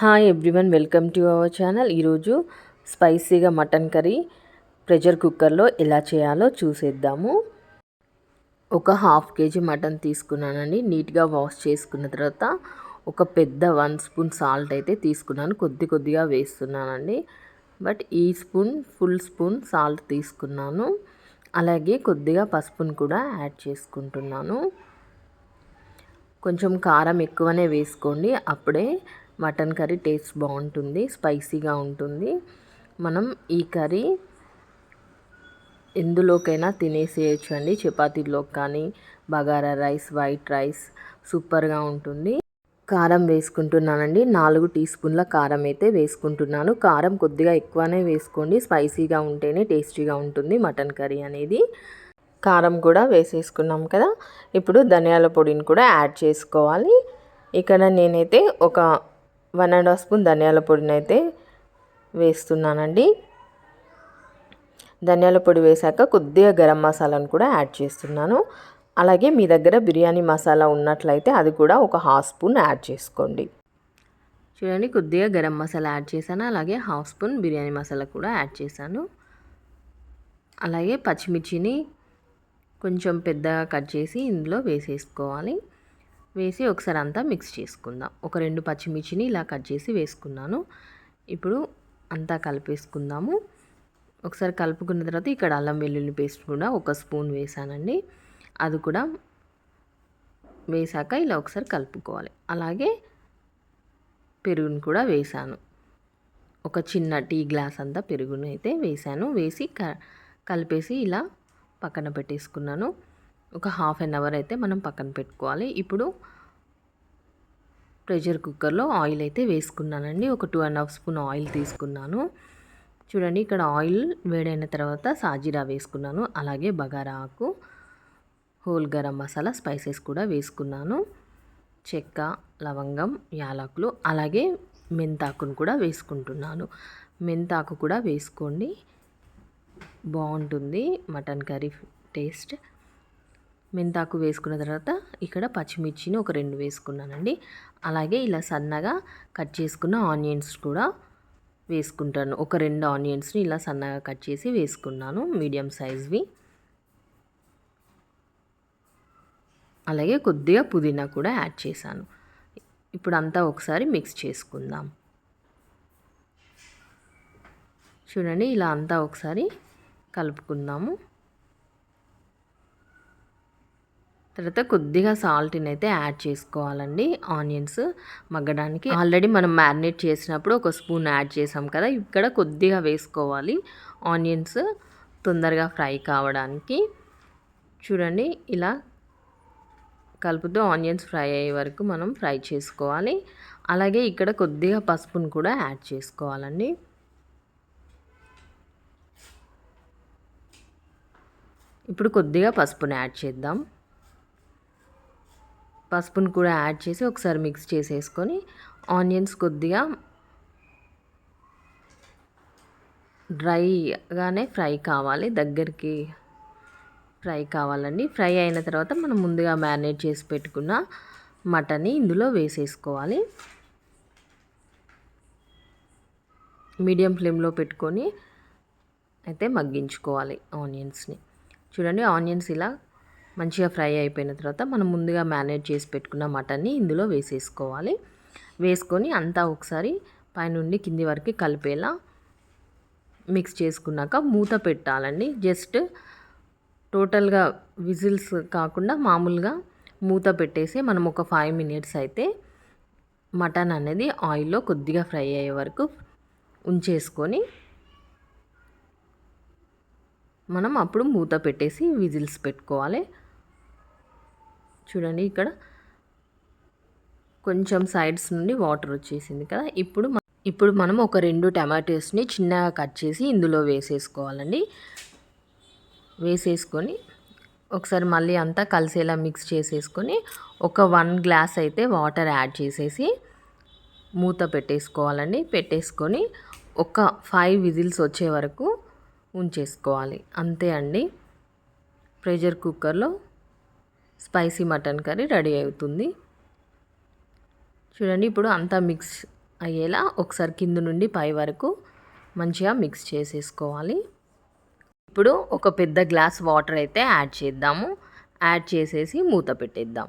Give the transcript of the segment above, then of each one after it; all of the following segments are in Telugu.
Hi everyone welcome to our channel ఈరోజు స్పైసీగా మటన్ కర్రీ ప్రెషర్ కుక్కర్లో ఎలా చేయాలో చూసేద్దాము. ఒక హాఫ్ కేజీ మటన్ తీసుకున్నానండి. నీట్గా వాష్ చేసుకున్న తర్వాత ఒక పెద్ద వన్ స్పూన్ సాల్ట్ అయితే తీసుకున్నాను. కొద్ది కొద్దిగా వేస్తున్నానండి. బట్ ఈ స్పూన్ ఫుల్ స్పూన్ సాల్ట్ తీసుకున్నాను. అలాగే కొద్దిగా పసుపును కూడా యాడ్ చేసుకుంటున్నాను. కొంచెం కారం ఎక్కువనే వేసుకోండి. అప్పుడే మటన్ కర్రీ టేస్ట్ బాగుంటుంది స్పైసీగా ఉంటుంది. మనం ఈ కర్రీ ఎందులోకైనా తినేసేయచ్చు అండి చపాతీలో కానీ బగారా రైస్ వైట్ రైస్ సూపర్గా ఉంటుంది. కారం వేసుకుంటున్నానండి. నాలుగు టీ స్పూన్ల కారం అయితే వేసుకుంటున్నాను. కారం కొద్దిగా ఎక్కువనే వేసుకోండి. స్పైసీగా ఉంటేనే టేస్టీగా ఉంటుంది మటన్ కర్రీ అనేది. కారం కూడా వేసేసుకున్నాం కదా. ఇప్పుడు ధనియాల పొడిని కూడా యాడ్ చేసుకోవాలి. ఇక్కడ నేనైతే ఒక వన్ అండ్ హాఫ్ స్పూన్ ధనియాల పొడిని అయితే వేస్తున్నానండి. ధనియాల పొడి వేశాక కొద్దిగా గరం మసాలాను కూడా యాడ్ చేస్తున్నాను. అలాగే మీ దగ్గర బిర్యానీ మసాలా ఉన్నట్లయితే అది కూడా ఒక హాఫ్ స్పూన్ యాడ్ చేసుకోండి. చూడండి కొద్దిగా గరం మసాలా యాడ్ చేశాను. అలాగే హాఫ్ స్పూన్ బిర్యానీ మసాలా కూడా యాడ్ చేశాను. అలాగే పచ్చిమిర్చిని కొంచెం పెద్దగా కట్ చేసి ఇందులో వేసేసుకోవాలి. వేసి ఒకసారి అంతా మిక్స్ చేసుకుందాం. ఒక రెండు పచ్చిమిర్చిని ఇలా కట్ చేసి వేసుకున్నాను. ఇప్పుడు అంతా కలిపేసుకుందాము. ఒకసారి కలుపుకున్న తర్వాత ఇక్కడ అల్లం వెల్లుల్లి పేస్ట్ కూడా ఒక స్పూన్ వేసానండి. అది కూడా వేసాక ఇలా ఒకసారి కలుపుకోవాలి. అలాగే పెరుగును కూడా వేసాను. ఒక చిన్న టీ గ్లాస్ అంతా పెరుగును అయితే వేసాను. వేసి క కలిపేసి ఇలా పక్కన పెట్టేసుకున్నాను. ఒక హాఫ్ అన్ అవర్ అయితే మనం పక్కన పెట్టుకోవాలి. ఇప్పుడు ప్రెషర్ కుక్కర్లో ఆయిల్ అయితే వేసుకున్నానండి. ఒక two and half spoon oil తీసుకున్నాను. చూడండి ఇక్కడ ఆయిల్ వేడైన తర్వాత సాజీరా వేసుకున్నాను. అలాగే బగారా ఆకు హోల్ గరం మసాలా స్పైసెస్ కూడా వేసుకున్నాను. చెక్క లవంగం యాలకులు అలాగే మెంతాకును కూడా వేసుకుంటున్నాను. మెంతాకు కూడా వేసుకోండి. బాగుంటుంది. Mutton curry taste. మెంతాకు వేసుకున్న తర్వాత ఇక్కడ పచ్చిమిర్చిని ఒక రెండు వేసుకున్నానండి. అలాగే ఇలా సన్నగా కట్ చేసుకున్న ఆనియన్స్ కూడా వేసుకుంటాను. ఒక రెండు ఆనియన్స్ని ఇలా సన్నగా కట్ చేసి వేసుకున్నాను మీడియం సైజ్వి. అలాగే కొద్దిగా పుదీనా కూడా యాడ్ చేశాను. ఇప్పుడు అంతా ఒకసారి మిక్స్ చేసుకుందాం. చూడండి ఇలా అంతా ఒకసారి కలుపుకుందాము. తర్వాత కొద్దిగా సాల్ట్ని అయితే యాడ్ చేసుకోవాలండి. ఆనియన్స్ మగ్గడానికి. ఆల్రెడీ మనం మ్యారినేట్ చేసినప్పుడు ఒక స్పూన్ యాడ్ చేసాం కదా ఇక్కడ కొద్దిగా వేసుకోవాలి. ఆనియన్స్ తొందరగా ఫ్రై కావడానికి. చూడండి ఇలా కలుపుతూ ఆనియన్స్ ఫ్రై అయ్యే వరకు మనం ఫ్రై చేసుకోవాలి. అలాగే ఇక్కడ కొద్దిగా పసుపును కూడా యాడ్ చేసుకోవాలండి. ఇప్పుడు కొద్దిగా పసుపుని యాడ్ చేద్దాం. పసుపును కూడా యాడ్ చేసి ఒకసారి మిక్స్ చేసేసుకొని ఆనియన్స్ కొద్దిగా డ్రైగానే ఫ్రై కావాలి దగ్గరికి ఫ్రై కావాలండి. ఫ్రై అయిన తర్వాత మనం ముందుగా మ్యారినేట్ చేసి పెట్టుకున్న మటన్ని ఇందులో వేసేసుకోవాలి. మీడియం ఫ్లేమ్లో పెట్టుకొని అయితే మగ్గించుకోవాలి ఆనియన్స్ని. చూడండి ఆనియన్స్ ఇలా మంచిగా ఫ్రై అయిపోయిన తర్వాత మనం ముందుగా మ్యారినేట్ చేసి పెట్టుకున్న మటన్ని ఇందులో వేసేసుకోవాలి. వేసుకొని అంతా ఒకసారి పైనుండి కింది వరకు కలిపేలా మిక్స్ చేసుకున్నాక మూత పెట్టాలండి. జస్ట్ టోటల్గా విజిల్స్ కాకుండా మామూలుగా మూత పెట్టేసి మనం ఒక ఫైవ్ మినిట్స్ అయితే మటన్ అనేది ఆయిల్లో కొద్దిగా ఫ్రై అయ్యే వరకు ఉంచేసుకొని మనం అప్పుడు మూత పెట్టేసి విజిల్స్ పెట్టుకోవాలి. చూడండి ఇక్కడ కొంచెం సైడ్స్ నుండి వాటర్ వచ్చేసింది కదా. ఇప్పుడు ఇప్పుడు మనం ఒక రెండు టమాటోస్ని చిన్నగా కట్ చేసి ఇందులో వేసేసుకోవాలండి. వేసేసుకొని ఒకసారి మళ్ళీ అంతా కలిసేలా మిక్స్ చేసేసుకొని ఒక వన్ గ్లాస్ అయితే వాటర్ యాడ్ చేసేసి మూత పెట్టేసుకోవాలండి. పెట్టేసుకొని ఒక ఫైవ్ విజిల్స్ వచ్చే వరకు ఉంచేసుకోవాలి. అంతే అండి. ప్రెషర్ కుక్కర్లో స్పైసీ మటన్ కర్రీ రెడీ అవుతుంది. చూడండి ఇప్పుడు అంతా మిక్స్ అయ్యేలా ఒకసారి కింద నుండి పై వరకు మంచిగా మిక్స్ చేసేసుకోవాలి. ఇప్పుడు ఒక పెద్ద గ్లాస్ వాటర్ అయితే యాడ్ చేద్దాము. యాడ్ చేసేసి మూత పెట్టేద్దాం.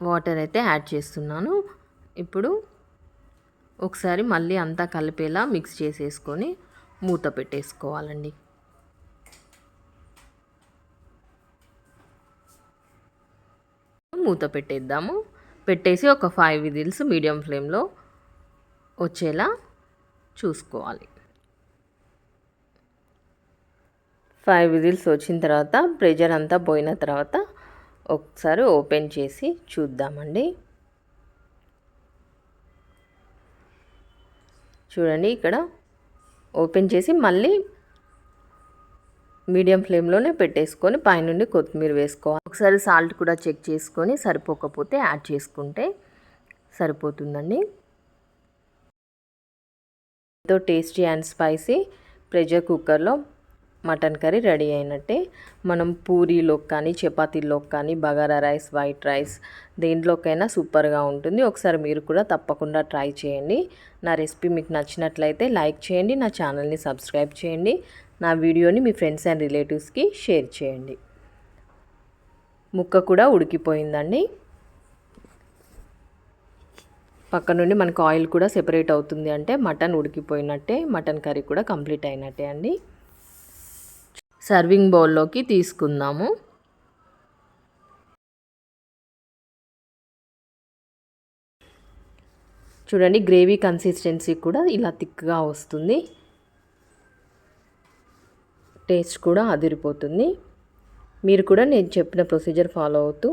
వాటర్ అయితే యాడ్ చేస్తున్నాను. ఇప్పుడు ఒకసారి మళ్ళీ అంతా కలిపేలా మిక్స్ చేసేసుకొని మూత పెట్టేసుకోవాలండి. మూత పెట్టేద్దాము. పెట్టేసి ఒక ఫైవ్ విజిల్స్ మీడియం ఫ్లేమ్లో వచ్చేలా చూసుకోవాలి. ఫైవ్ విజిల్స్ వచ్చిన తర్వాత ప్రెషర్ అంతా పోయిన తర్వాత ఒకసారి ఓపెన్ చేసి చూద్దామండి. చూడండి ఇక్కడ ఓపెన్ చేసి మళ్ళీ మీడియం ఫ్లేమ్లోనే పెట్టేసుకొని పైనుండి కొత్తిమీర వేసుకోవాలి. ఒకసారి సాల్ట్ కూడా చెక్ చేసుకొని సరిపోకపోతే యాడ్ చేసుకుంటే సరిపోతుందండి. ఎంతో టేస్టీ అండ్ స్పైసీ ప్రెషర్ కుక్కర్లో మటన్ కర్రీ రెడీ అయినట్టే. మనం పూరీలోకి కానీ చపాతీలోకి కానీ బగారా రైస్ వైట్ రైస్ దేంట్లోకైనా సూపర్గా ఉంటుంది. ఒకసారి మీరు కూడా తప్పకుండా ట్రై చేయండి. నా రెసిపీ మీకు నచ్చినట్లయితే లైక్ చేయండి నా ఛానల్ని సబ్స్క్రైబ్ చేయండి. నా వీడియోని మీ ఫ్రెండ్స్ అండ్ రిలేటివ్స్కి షేర్ చేయండి. ముక్క కూడా ఉడికిపోయిందండి. పక్క నుండి మనకు ఆయిల్ కూడా సెపరేట్ అవుతుంది అంటే మటన్ ఉడికిపోయినట్టే మటన్ కర్రీ కూడా కంప్లీట్ అయినట్టే అండి. సర్వింగ్ బౌల్లోకి తీసుకుందాము. చూడండి గ్రేవీ కన్సిస్టెన్సీ కూడా ఇలా థిక్గా వస్తుంది. టేస్ట్ కూడా అదిరిపోతుంది. మీరు కూడా నేను చెప్పిన ప్రొసీజర్ ఫాలో అవుతూ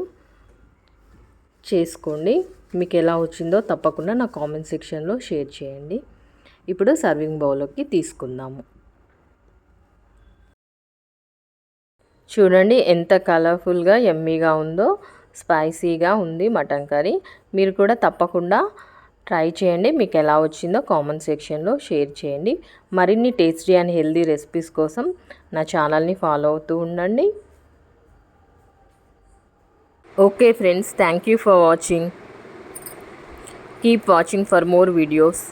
చేసుకోండి. మీకు ఎలా వచ్చిందో తప్పకుండా నా కామెంట్ సెక్షన్లో షేర్ చేయండి. ఇప్పుడు సర్వింగ్ బౌల్లోకి తీసుకుందాము. చూడండి ఎంత కలర్ఫుల్గా ఎమ్మీగా ఉందో స్పైసీగా ఉంది మటన్ కర్రీ. మీరు కూడా తప్పకుండా ట్రై చేయండి. మీకు ఎలా వచ్చిందో కామెంట్ సెక్షన్లో షేర్ చేయండి. మరిన్ని టేస్టీ అండ్ హెల్దీ రెసిపీస్ కోసం నా ఛానల్ని ఫాలో అవుతూ ఉండండి. Okay friends thank you for watching. Keep watching for more videos.